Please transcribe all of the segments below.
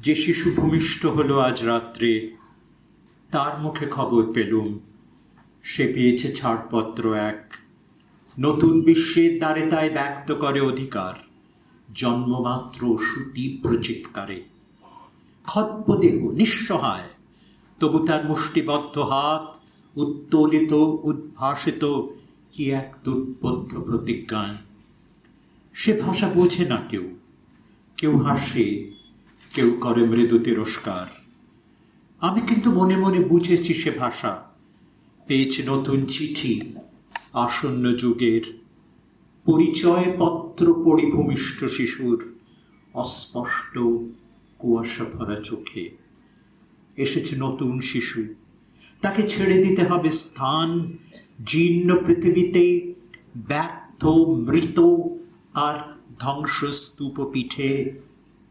যে শিশু ভূমিষ্ঠ হলো আজ রাত্রে, তার মুখে খবর পেলুম। সে পেয়েছে ছাড়পত্র এক। নতুন বিশ্বের দ্বারে তাই ব্যক্ত করে অধিকার। জন্মমাত্র সুতীব্র চিৎকারে। খদ্পদেহ নিঃসহায়, তবু তার মুষ্টিবদ্ধ হাত উত্তোলিত, উদ্ভাসিত কি এক দুর্বোধ্য প্রতিজ্ঞায়। সে ভাষা বোঝে না কেউ। কেউ হাসে কেউ করে মৃদু তিরস্কার। আমি কিন্তু মনে মনে বুঝেছি সে ভাষা। পেয়েছি নতুন চিঠি আসন্ন যুগের। পরিচয় পত্র পরিভূমিষ্ঠ শিশুর অস্পষ্ট কুয়াশা ভরা চোখে। এসেছে নতুন শিশু। তাকে ছেড়ে দিতে হবে স্থান। জীর্ণ পৃথিবীতে ব্যর্থ, মৃত আর ধ্বংসস্তূপ পিঠে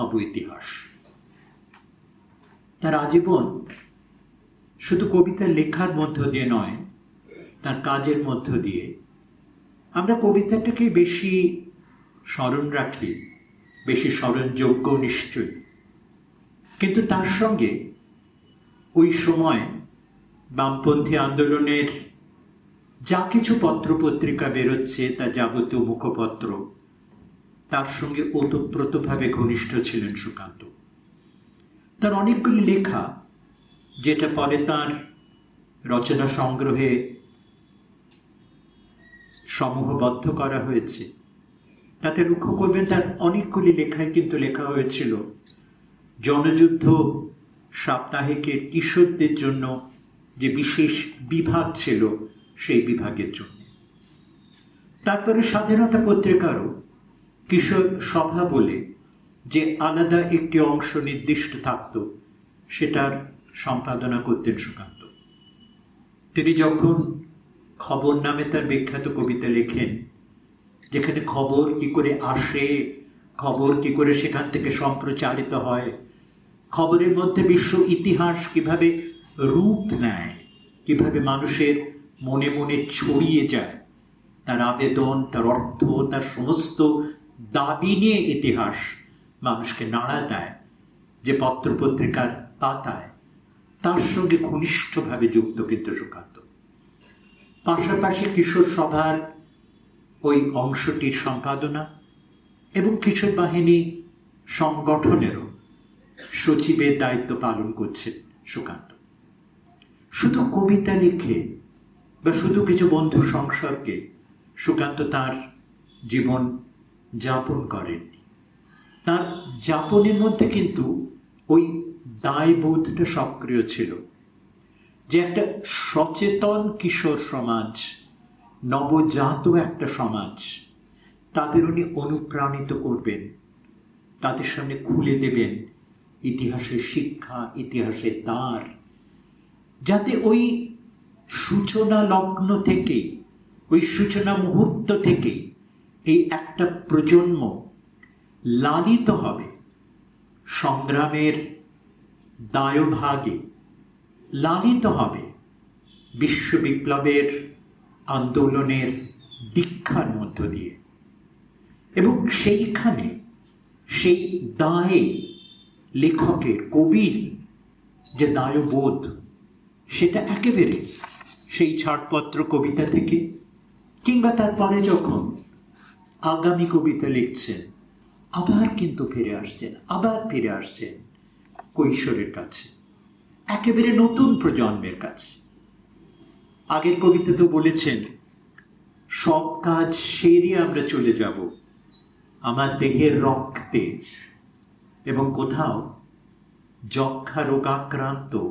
হব ইতিহাস তার আজীবন শুধু কবিতা লেখার মধ্য দিয়ে নয়, তার কাজের মধ্য দিয়ে আমরা কবিতাটাকে বেশি স্মরণ রাখি, বেশি স্মরণযোগ্য নিশ্চয়ই। কিন্তু তার সঙ্গে ওই সময় বামপন্থী আন্দোলনের যা কিছু পত্রপত্রিকা বেরোচ্ছে তার যাবতীয় মুখপত্র তার সঙ্গে ওতপ্রোতভাবে ঘনিষ্ঠ ছিলেন সুকান্ত। তার অনেকগুলি লেখা, যেটা পরে তার রচনা সংগ্রহে সমূহবদ্ধ করা হয়েছে। তাতে লক্ষ্য করবেন তার অনেকগুলি লেখায় কিন্তু লেখা হয়েছিল। জনযুদ্ধ, সাপ্তাহিকের কিশোরদের জন্য যে বিশেষ বিভাগ ছিল, সেই বিভাগের জন্য। তারপরে স্বাধীনতা পত্রিকারও কিশোর সভা বলে যে আলাদা একটি অংশ নির্দিষ্ট থাকত, সেটার সম্পাদনা করতেন সুকান্ত। তিনি যখন খবর নামে তার বিখ্যাত কবিতা লেখেন, যেখানে খবর কি করে আসে, খবর কি করে সেখান থেকে সম্প্রচারিত হয়, খবরের মধ্যে বিশ্ব ইতিহাস কীভাবে রূপ নেয়, কীভাবে মানুষের মনে মনে ছড়িয়ে যায়, তার আবেদন, তার অর্থ, তার সমস্ত দাবি নিয়ে ইতিহাস মানুষকে নাড়া দেয়, যে পত্রপত্রিকার পাতায় তার সঙ্গে ঘনিষ্ঠভাবে যুক্ত কিন্তু সুকান্ত। পাশাপাশি কিশোর সভার ওই অংশটির সম্পাদনা এবং কিশোর বাহিনী সংগঠনেরও সচিবের দায়িত্ব পালন করছেন সুকান্ত। শুধু কবিতা লিখে বা শুধু কিছু বন্ধু সংসর্গে সুকান্ত তার জীবন যাপন করেননি তার যাপনের মধ্যে কিন্তু ওই দায়বোধটা সক্রিয় ছিল যে একটা সচেতন কিশোর সমাজ নবজাত একটা সমাজ, তাদের উনি অনুপ্রাণিত করবেন, তাদের সামনে খুলে দেবেন ইতিহাসের শিক্ষা, ইতিহাসের দ্বার, যাতে ওই সূচনা লগ্ন থেকেই ওই সূচনা মুহূর্ত থেকেই এই একটা প্রজন্ম লালিত হবে। সংগ্রামের দায়ভাগে লালিত হবে। বিশ্ব বিপ্লবের আন্দোলনের দীক্ষার মধ্য দিয়ে। এবং সেইখানে সেই দায়ে লেখকের কবির যে দায়বোধ, সেটা একেবারে সেই ছাড়পত্র কবিতা থেকে কিংবা তারপরে যখন আগামী কবিতা লিখছেন, আবার কিন্তু ফিরে আসছেন, আবার ফিরে আসছেন কৈশোরের কাছে, একেবারে নতুন প্রজন্মের কাছে। আগের কবিতা তো বলেছেন, সব কাজ সেরে আমরা চলে যাব, আমার দেহের রক্তে। এবং কোথাও যক্ষা রোগাক্রান্ত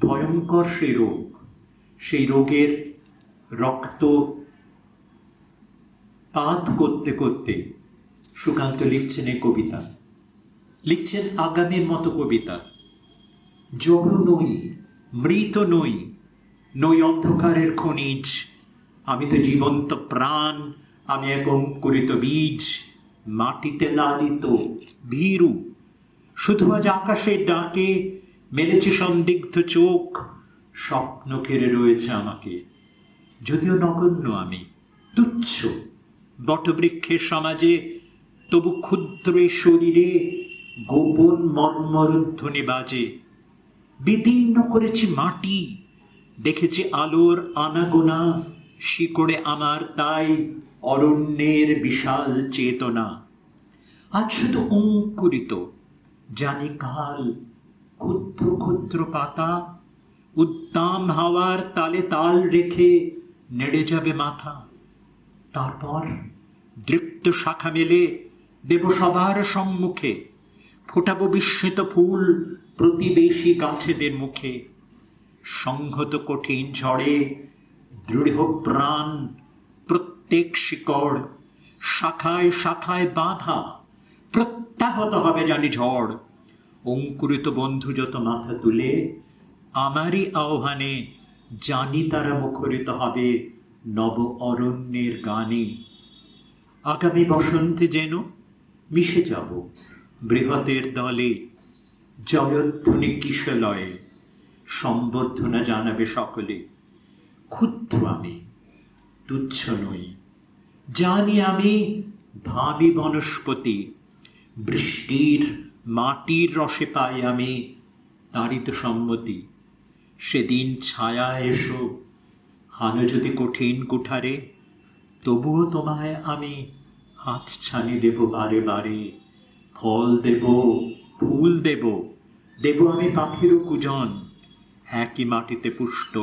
ভয়ঙ্কর সেই রোগ, সেই রোগের রক্ত পাত করতে করতে সুকান্ত লিখছেন এই কবিতা। লিখছেন আগামীর মতো কবিতা। জড় নই, মৃত নই নই অন্ধকারের খনিজ। আমি তো জীবন্ত প্রাণ, আমি এক অঙ্কুরিত বীজ। মাটিতে লালিত ভীরু, শুধু আজ আকাশের ডাকে মেলেছে সন্দিগ্ধ চোখ। স্বপ্ন ঘিরে রয়েছে আমাকে, যদিও নগণ্য আমি, তুচ্ছ। বটবৃক্ষের সমাজে তবু ক্ষুদ্র শরীরে গোপন মর্মরধ্বনি বাজে। বিদীর্ণ করেছি মাটি, দেখেছি আলোর আনাগোনা, শিকড়ে আমার তাই অরণ্যের বিশাল চেতনা। আজ শুধু অঙ্কুরিত, জানি কাল ক্ষুদ্র ক্ষুদ্র পাতা উদ্দাম হাওয়ার তালে তাল রেখে নেড়ে যাবে মাথা। তারপর দৃপ্ত শাখা মেলে দেবসভার সম্মুখে, ফোটাবো বিস্মিত ফুল প্রতিবেশী গাছেদের মুখে। সংহত কঠিন ঝড়ে দৃঢ় প্রাণ, প্রত্যেক শিকড় শাখায় শাখায় বাঁধা, প্রত্যাহত হবে জানি ঝড়। অঙ্কুরিত বন্ধু যত মাথা তুলে, আমারই আহ্বানে জানি তারা মুখরিত হবে। নব অরণ্যের গানে। আগামী বসন্তে যেন মিশে যাব বৃহতের দলে। জয়ধ্বনি কিশলয়ে সম্বর্ধনা জানাবে সকলে। ক্ষুদ্র আমি, তুচ্ছ নই। জানি আমি, ভাবি বনস্পতি, বৃষ্টির মাটির রসে পাই আমি তারই তো সম্মতি। সেদিন ছায়া এসো হানো যদি কঠিন কুঠারে, তবুও তোমায় আমি হাত ছানি দেব বারে বারে। ফল দেব, ফুল দেব দেব আমি পাখিরও কুজন, একই মাটিতে পুষ্ট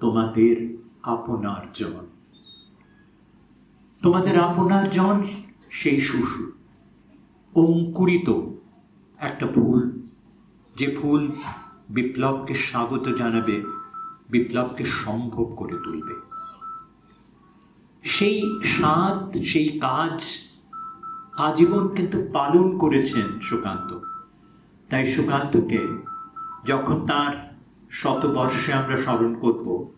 তোমাদের আপনার জন। তোমাদের আপনার জন সেই শুশু, অঙ্কুরিত একটা ফুল, যে ফুল বিপ্লবকে স্বাগত জানাবে বিপ্লবকে সম্ভব করে তুলবে। সেই স্বাদ, সেই কাজ, আজীবন কিন্তু পালন করেছেন সুকান্ত। তাই সুকান্তকে যখন তার শতবর্ষে আমরা স্মরণ করব,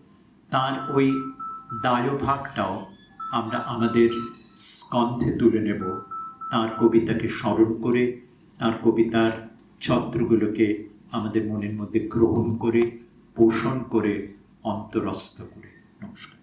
তার ওই দায়ভাগটাও আমরা আমাদের স্কন্ধে তুলে নেব। তার কবিতাকে স্মরণ করে, তার কবিতার ছত্রগুলোকে আমাদের মনের মধ্যে গ্রহণ করে পোষণ করে অন্তরস্থ করে। নমস্কার।